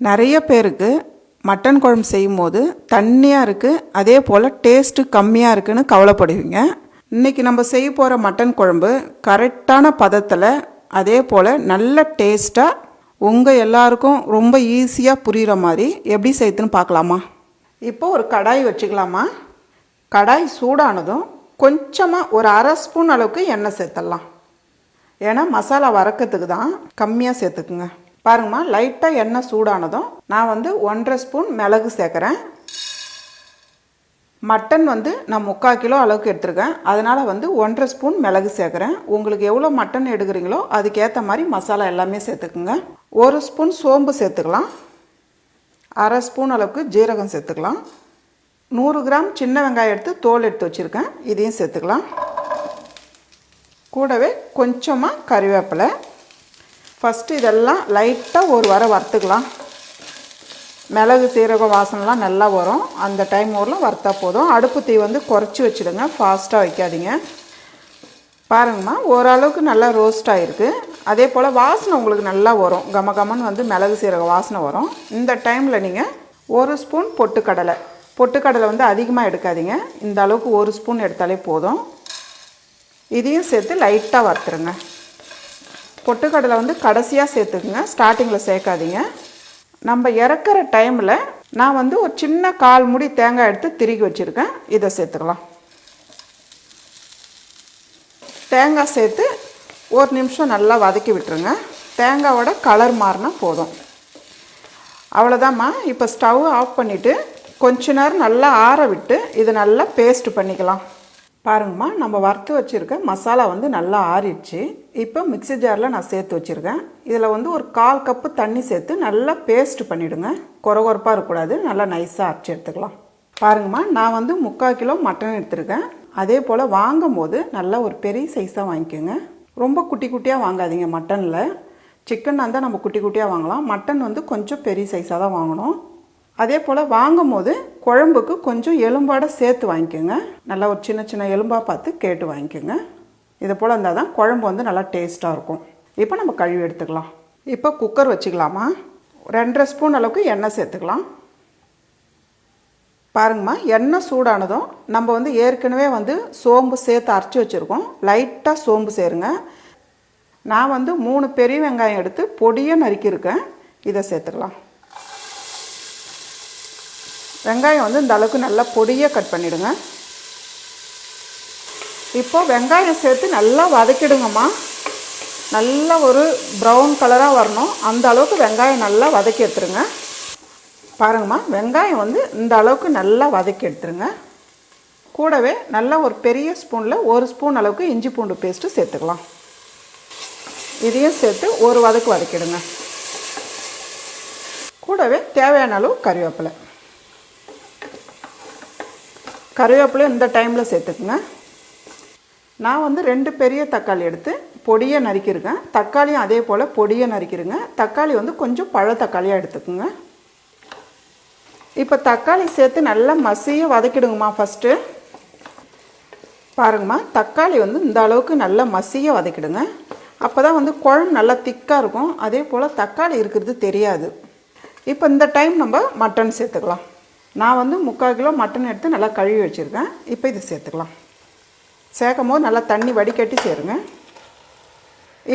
நிறைய பேருக்கு மட்டன் குழம்பு செய்யும்போது தண்ணியாக இருக்குது அதே போல் டேஸ்ட்டு கம்மியாக இருக்குன்னு கவலைப்படுவீங்க. இன்றைக்கி நம்ம செய்ய போகிற மட்டன் குழம்பு கரெக்டான பதத்தில் அதே போல் நல்ல டேஸ்ட்டாக உங்கள் எல்லாருக்கும் ரொம்ப ஈஸியாக புரிகிற மாதிரி எப்படி செய்யுதுன்னு பார்க்கலாமா? இப்போ ஒரு கடாய் வச்சுக்கலாமா? கடாய் சூடானதும் கொஞ்சமாக ஒரு அரை ஸ்பூன் அளவுக்கு எண்ணெய் சேர்த்துடலாம். ஏன்னா மசாலா வறக்கிறதுக்கு தான் கம்மியாக சேர்த்துக்குங்க. பாருங்கம்மா லைட்டாக எண்ணெய் சூடானதும் நான் வந்து ஒன்றரை ஸ்பூன் மிளகு சேர்க்குறேன். மட்டன் வந்து நான் முக்கால் கிலோ அளவுக்கு எடுத்துருக்கேன். அதனால் வந்து ஒன்றரை ஸ்பூன் மிளகு சேர்க்குறேன். உங்களுக்கு எவ்வளோ மட்டன் எடுக்கிறீங்களோ அதுக்கேற்ற மாதிரி மசாலா எல்லாமே சேர்த்துக்குங்க. ஒரு ஸ்பூன் சோம்பு சேர்த்துக்கலாம். அரை ஸ்பூன் அளவுக்கு ஜீரகம் சேர்த்துக்கலாம். நூறு கிராம் சின்ன வெங்காயம் எடுத்து தோல் எடுத்து வச்சுருக்கேன். இதையும் சேர்த்துக்கலாம். கூடவே கொஞ்சமாக கறிவேப்பிலை. ஃபஸ்ட்டு இதெல்லாம் லைட்டாக ஒரு வர வறுத்துக்கலாம். மிளகு சீரகம் வாசனைலாம் நல்லா வரும். அந்த டைம் வரலாம் வறுத்தா போதும். அடுப்பு தீ வந்து குறைச்சி வச்சுடுங்க. ஃபாஸ்ட்டாக வைக்காதீங்க. பாருங்கம்மா ஓரளவுக்கு நல்லா ரோஸ்ட் ஆகிருக்கு அதே போல் வாசனை உங்களுக்கு நல்லா வரும். கம கமன்னு வந்து மிளகு சீரக வாசனை வரும். இந்த டைமில் நீங்கள் ஒரு ஸ்பூன் பொட்டுக்கடலை. பொட்டுக்கடலை வந்து அதிகமாக எடுக்காதீங்க. இந்த அளவுக்கு ஒரு ஸ்பூன் எடுத்தாலே போதும். இதையும் சேர்த்து லைட்டாக வறுத்துருங்க. பொட்டுக்கடலை வந்து கடைசியாக சேர்த்துக்குங்க. ஸ்டார்டிங்கில் சேர்க்காதீங்க. நம்ம இறக்குற டைமில் நான் வந்து ஒரு சின்ன கால் முடி தேங்காய் எடுத்து திருகி வச்சுருக்கேன். இதை சேர்த்துக்கலாம். தேங்காய் சேர்த்து ஒரு நிமிஷம் நல்லா வதக்கி விட்டுருங்க. தேங்காவோட கலர் மாறினா போதும். அவ்வளோதாம்மா இப்போ ஸ்டவ் ஆஃப் பண்ணிவிட்டு கொஞ்ச நேரம் நல்லா ஆற விட்டு இதை நல்லா பேஸ்ட் பண்ணிக்கலாம். பாருங்கம்மா நம்ம வறுத்து வச்சுருக்க மசாலா வந்து நல்லா ஆறிடுச்சு. இப்போ மிக்ஸி ஜாரில் நான் சேர்த்து வச்சுருக்கேன். இதில் வந்து ஒரு கால் கப்பு தண்ணி சேர்த்து நல்லா பேஸ்ட் பண்ணிவிடுங்க குறகுறப்பாக இருக்கக்கூடாது. நல்லா நைஸாக அரைச்சி எடுத்துக்கலாம். பாருங்கம்மா நான் வந்து முக்கால் கிலோ மட்டன் எடுத்துருக்கேன். அதே போல் வாங்கும் போது நல்லா ஒரு பெரிய சைஸாக வாங்கிக்கோங்க. ரொம்ப குட்டி குட்டியாக வாங்காதீங்க மட்டனில் சிக்கன் இருந்தால் நம்ம குட்டி குட்டியாக வாங்கலாம். மட்டன் வந்து கொஞ்சம் பெரிய சைஸாக தான் வாங்கணும். அதே போல் வாங்கும் போது குழம்புக்கு கொஞ்சம் எலும்பாட சேர்த்து வாங்கிக்கோங்க. நல்லா ஒரு சின்ன சின்ன எலும்பாக பார்த்து கேட்டு வாங்கிக்கோங்க. இதை போல் இருந்தால் தான் குழம்பு வந்து நல்லா டேஸ்ட்டாக இருக்கும். இப்போ நம்ம கழுவி எடுத்துக்கலாம். இப்போ குக்கர் வச்சுக்கலாமா? ரெண்டரை ஸ்பூன் அளவுக்கு எண்ணெய் சேர்த்துக்கலாம். பாருங்கம்மா எண்ணெய் சூடானதும் நம்ம வந்து ஏற்கனவே வந்து சோம்பு சேர்த்து அரைச்சி வச்சுருக்கோம். லைட்டாக சோம்பு சேருங்க. நான் வந்து மூணு பெரிய வெங்காயம் எடுத்து பொடியாக நறுக்கியிருக்கேன். இதை சேர்த்துக்கலாம். வெங்காயம் வந்து இந்த அளவுக்கு நல்லா பொடியாக கட் பண்ணிவிடுங்க இப்போது வெங்காயம் சேர்த்து நல்லா வதக்கிடுங்கம்மா. நல்ல ஒரு ப்ரௌன் கலராக வரணும். அந்த அளவுக்கு வெங்காயம் நல்லா வதக்கி எடுத்துருங்க. பாருங்கம்மா வெங்காயம் வந்து இந்த அளவுக்கு நல்லா வதக்கி எடுத்துருங்க. கூடவே நல்லா ஒரு பெரிய ஸ்பூனில் ஒரு ஸ்பூன் அளவுக்கு இஞ்சி பூண்டு பேஸ்ட்டு சேர்த்துக்கலாம். இதையும் சேர்த்து ஒரு வதக்கு வதக்கிடுங்க. கூடவே தேவையான அளவு கறிவேப்பிலை கருவேப்பிலையும் இந்த டைமில் சேர்த்துக்குங்க. நான் வந்து ரெண்டு பெரிய தக்காளி எடுத்து பொடியை நறுக்கியிருக்கேன். தக்காளியும் அதே போல் பொடியை நறுக்கிருங்க. தக்காளி வந்து கொஞ்சம் பழ தக்காளியாக எடுத்துக்குங்க. இப்போ தக்காளி சேர்த்து நல்லா மசிய வதக்கிடுங்கம்மா ஃபஸ்ட்டு பாருங்கம்மா தக்காளி வந்து இந்த அளவுக்கு நல்லா மசிய வதக்கிடுங்க. அப்போ தான் வந்து குழம்பு நல்லா திக்காக இருக்கும். அதே போல் தக்காளி இருக்கிறது தெரியாது. இப்போ இந்த டைம் நம்ம மட்டன் சேர்த்துக்கலாம். நான் வந்து முக்கால் கிலோ மட்டன் எடுத்து நல்லா கழுவி வச்சுருக்கேன். இப்போ இது சேர்த்துக்கலாம். சேர்க்கும் போது நல்லா தண்ணி வடிகட்டி சேருங்க.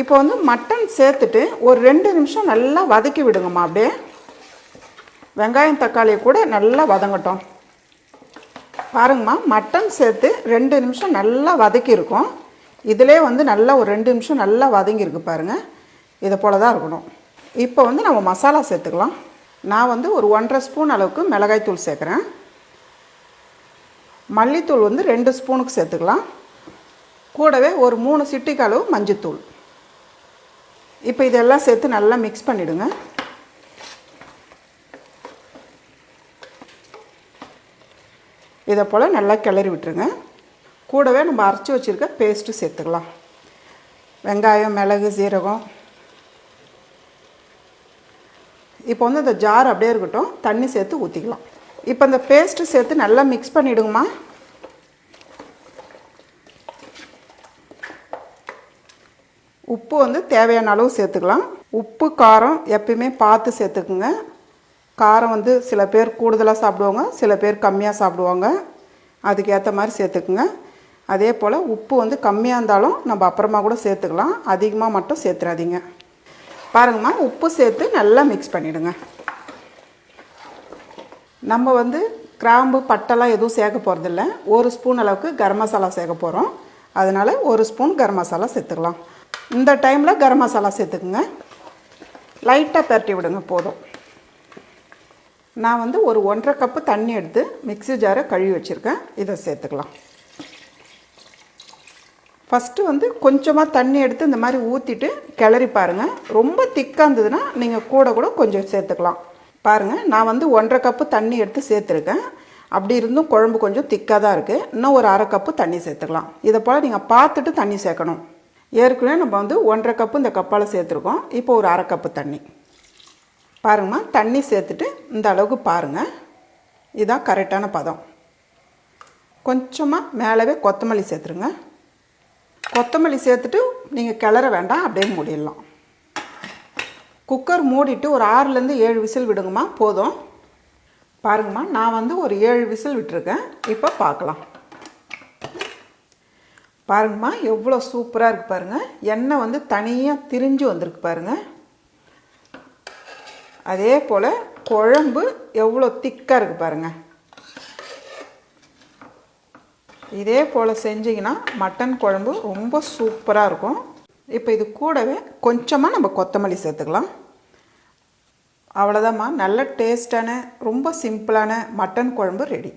இப்போ வந்து மட்டன் சேர்த்துட்டு ஒரு ரெண்டு நிமிஷம் நல்லா வதக்கி விடுங்கம்மா அப்படியே. வெங்காயம் தக்காளியை கூட நல்லா வதங்கட்டும். பாருங்கம்மா மட்டன் சேர்த்து ரெண்டு நிமிஷம் நல்லா வதக்கியிருக்கோம் இதிலே வந்து நல்லா ஒரு ரெண்டு நிமிஷம் நல்லா வதங்கியிருக்கு பாருங்கள் இதை போல தான் இருக்கணும். இப்போ வந்து நம்ம மசாலா சேர்த்துக்கலாம். நான் வந்து ஒரு ஒன்றரை ஸ்பூன் அளவுக்கு மிளகாய்த்தூள் சேர்க்குறேன். மல்லித்தூள் வந்து ரெண்டு ஸ்பூனுக்கு சேர்த்துக்கலாம். கூடவே ஒரு மூணு சிட்டிக்கு அளவு மஞ்சத்தூள். இப்போ இதெல்லாம் சேர்த்து நல்லா மிக்ஸ் பண்ணிவிடுங்க இதை போல் நல்லா கிளறி விட்டுருங்க. கூடவே நம்ம அரைச்சி வச்சுருக்க பேஸ்ட்டு சேர்த்துக்கலாம். வெங்காயம் மிளகு சீரகம் இப்போ வந்து இந்த ஜார் அப்படியே இருக்கட்டும் தண்ணி சேர்த்து ஊற்றிக்கலாம் இப்போ இந்த பேஸ்ட்டு சேர்த்து நல்லா மிக்ஸ் பண்ணிவிடுங்கம்மா உப்பு வந்து தேவையான அளவு சேர்த்துக்கலாம். உப்பு காரம் எப்பயுமே பார்த்து சேர்த்துக்குங்க. காரம் வந்து சில பேர் கூடுதலாக சாப்பிடுவாங்க சில பேர் கம்மியாக சாப்பிடுவாங்க. அதுக்கு ஏற்ற மாதிரி சேர்த்துக்குங்க. அதே போல் உப்பு வந்து கம்மியாக இருந்தாலும் நம்ம அப்புறமா கூட சேர்த்துக்கலாம். அதிகமாக மட்டும் சேர்த்துறாதீங்க. பாருங்கம்மா உப்பு சேர்த்து நல்லா மிக்ஸ் பண்ணிவிடுங்க நம்ம வந்து கிராம்பு பட்டெல்லாம் எதுவும் சேர்க்க போகிறதில்ல ஒரு ஸ்பூன் அளவுக்கு கரம் மசாலா சேர்க்க போகிறோம் அதனால் ஒரு ஸ்பூன் கரம் மசாலா சேர்த்துக்கலாம். இந்த டைமில் கரம் மசாலா சேர்த்துக்குங்க. லைட்டாக பரட்டி விடுங்க போதும். நான் வந்து ஒரு ஒன்றரை கப்பு தண்ணி எடுத்து மிக்ஸி ஜாரை கழுவி வச்சுருக்கேன். இதை சேர்த்துக்கலாம். ஃபஸ்ட்டு வந்து கொஞ்சமாக தண்ணி எடுத்து இந்த மாதிரி ஊற்றிட்டு கிளறி பாருங்கள் ரொம்ப திக்காக இருந்ததுன்னா நீங்கள் கூட கூட கொஞ்சம் சேர்த்துக்கலாம். பாருங்கள் நான் வந்து ஒன்றரை கப்பு தண்ணி எடுத்து சேர்த்துருக்கேன். அப்படி இருந்தும் குழம்பு கொஞ்சம் திக்காக தான் இருக்குது இன்னும் ஒரு அரை கப்பு தண்ணி சேர்த்துக்கலாம். இதை போல் நீங்கள் பார்த்துட்டு தண்ணி சேர்க்கணும். ஏற்கனவே நம்ம வந்து ஒன்றரை கப்பு இந்த கப்பால் சேர்த்துருக்கோம். இப்போ ஒரு அரை கப்பு தண்ணி. பாருங்கம்மா தண்ணி சேர்த்துட்டு இந்த அளவுக்கு பாருங்கள் இதுதான் கரெக்டான பதம். கொஞ்சமாக மேலவே கொத்தமல்லி சேர்த்துருங்க. கொத்தமல்லி சேர்த்துட்டு நீங்கள் கிளற வேண்டாம் அப்படியே மூடிடலாம். குக்கர் மூடிட்டு ஒரு ஆறுலேருந்து ஏழு விசில் விடுங்கம்மா போதும். பாருங்கம்மா நான் வந்து ஒரு ஏழு விசில் விட்டுருக்கேன் இப்போ பார்க்கலாம். பாருங்கம்மா எவ்வளோ சூப்பராக இருக்குது பாருங்கள் எண்ணெய் வந்து தனியாக திரிஞ்சு வந்திருக்கு பாருங்கள் அதே போல் குழம்பு எவ்வளோ திக்காக இருக்குது பாருங்கள் இதே போல் செஞ்சிங்கன்னா மட்டன் குழம்பு ரொம்ப சூப்பராக இருக்கும். இப்போ இது கூடவே கொஞ்சமாக நம்ம கொத்தமல்லி சேர்த்துக்கலாம். அவ்வளோதாம்மா நல்ல டேஸ்டான ரொம்ப சிம்பிளான மட்டன் குழம்பு ரெடி